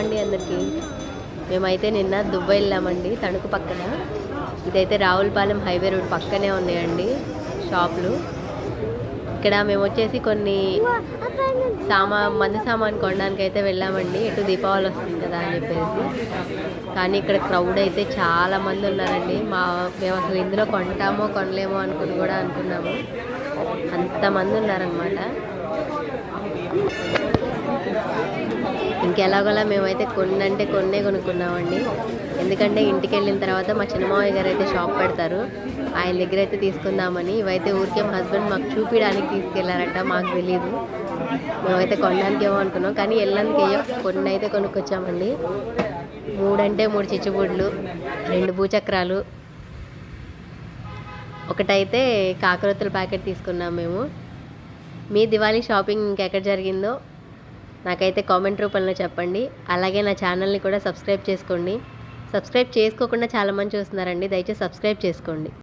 అండి అందరికీ. మేమైతే నిన్న దుబ్బై వెళ్ళామండి తణుకు పక్కన. ఇదైతే రావులపాలెం హైవే రోడ్ పక్కనే ఉన్నాయండి షాపులు. ఇక్కడ మేము వచ్చేసి కొన్ని సామా మందు సామాన్ కొనడానికి అయితే వెళ్ళామండి. ఇటు దీపావళి వస్తుంది కదా అని చెప్పేసి. కానీ ఇక్కడ క్రౌడ్ అయితే చాలా మంది ఉన్నారండి. మా మేము అసలు ఇందులో కొంటామో కొనలేమో అనుకుని కూడా అనుకున్నాము. అంతమంది ఉన్నారనమాట ఇంకెలాగోలా మేమైతే కొన్ని అంటే కొన్నే కొనుక్కున్నామండి. ఎందుకంటే ఇంటికి వెళ్ళిన తర్వాత మా చిన్నమావయ్య గారు అయితే షాప్ పెడతారు. ఆయన దగ్గర అయితే తీసుకుందామని. ఇవైతే ఊరికే మా హస్బెండ్ మాకు చూపించడానికి తీసుకెళ్ళారట మాకు తెలియదు మేమైతే కొనడానికి ఏమో అనుకున్నాం. కానీ వెళ్ళడానికి ఏయో కొన్ని అయితే కొనుక్కొచ్చామండి. మూడంటే మూడు చిచ్చుబుడ్లు రెండు భూచక్రాలు. ఒకటైతే కాకరొత్తుల ప్యాకెట్ తీసుకున్నాం మేము. మీ దివాళీ షాపింగ్ ఇంకెక్కడ జరిగిందో నాకైతే కామెంట్ రూపంలో చెప్పండి. అలాగే నా ఛానల్ని కూడా సబ్స్క్రైబ్ చేసుకోండి. సబ్స్క్రైబ్ చేసుకోకుండా చాలామంది చూస్తున్నారండి. దయచేసి సబ్స్క్రైబ్ చేసుకోండి.